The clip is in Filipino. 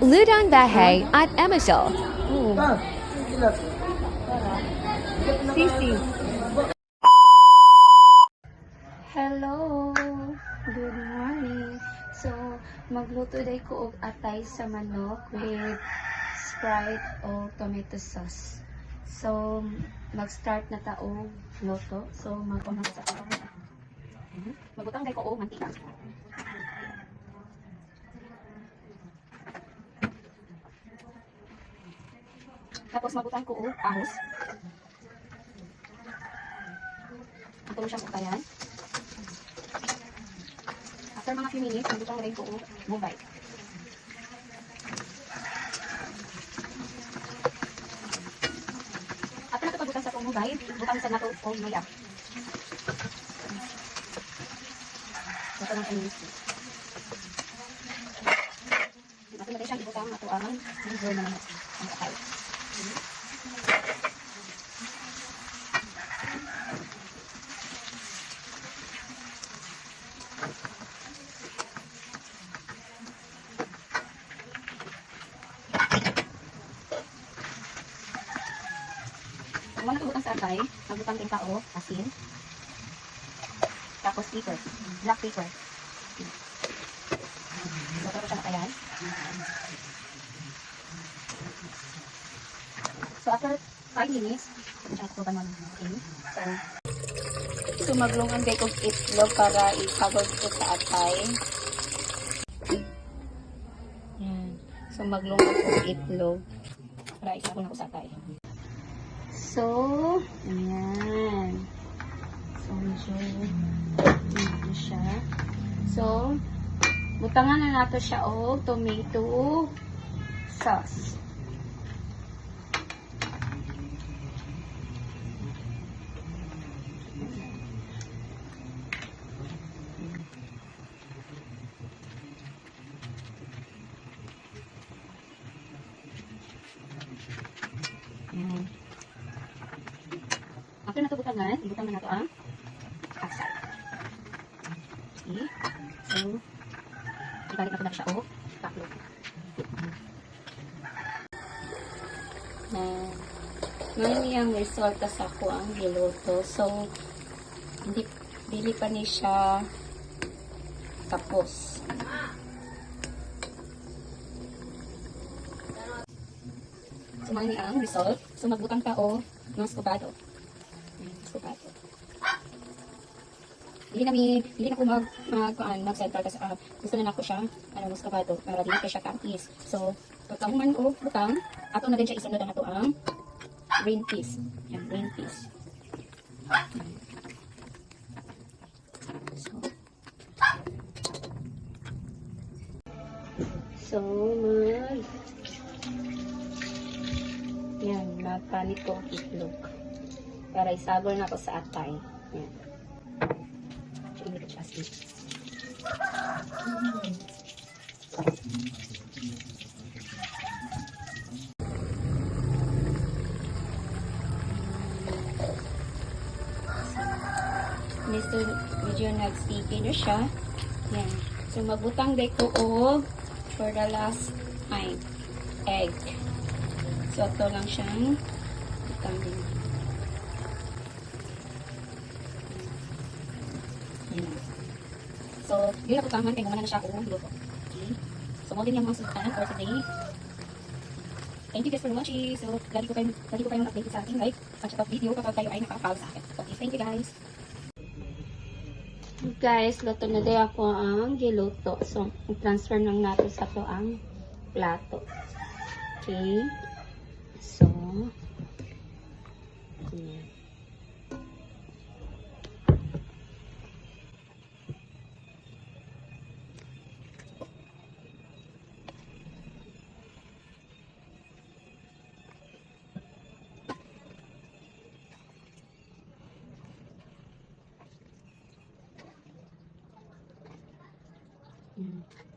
Ludon Bahay at Emishal. Sisi. Hello! Good morning! So, magluto day ko og atay sa manok with Sprite o tomato sauce. So, mag-start na ta og luto. So, mag-unang sa Mhm. Magutang day ko og mantika. Tapos magutang ko og ahos. Ito siyang utayan. After mga few minutes, magutang rin ko og mubay. After nato pagutang sa itong mubay, butang sa nato og maya. Ito lang ang After natin siyang ibutang ato ang liver na naman ang wala butang sa atay, magbutang din tao, asin. Tapos pepper, black pepper. So, tapos siya nakayan. So, after 5 minutes, siya tutupan mo ng So, so maglungan day kong itlog para i-cover ko sa atay. Yan. So, maglungan kong itlog para i-cover ko sa atay. So, ayan. So, medyo dito siya. So, butangan na nato siya o tomato sauce. Ayan. Nato butangan, ibutang na nato ang asal. Okay. So, ibalik nato na siya o taklo. Na, ngayon yung resulta sa ako ang giluto. So, hindi, dili pa ni siya tapos. So, mga ni ang result. So, magbutang ka o ng skobado. Skobado. Hindi na hindi na ko mag, mag, kuan, mag-center kasi ah, gusto na nako siya, ano, muscovado, para di siya tamis. So, pagkahuman ko, butang, ato na din siya isunod na to ang green peas. Yan, green peas. So, so mag, yan, magpanit ko ang itlog. Para isabol na ko sa atay. Yan. Siya asli. Nito, medyo nag-sticky na siya. Yan. So, magbutang day ko og for the last time, egg. So, ito lang siyang butang din. So, yun na butangan kaya gumana na siya kung luto. Okay. So, mo din yung mga sultan for today. Thank you guys for watching. So, lagi ko kayong, lagi ko kayong update sa ating like at saka video kapag kayo ay nakaka-follow sa akin. Okay, thank you guys. Guys, luto na din ako ang giluto. So, transfer lang natin sa to ang plato. Okay. So, yan. Yan.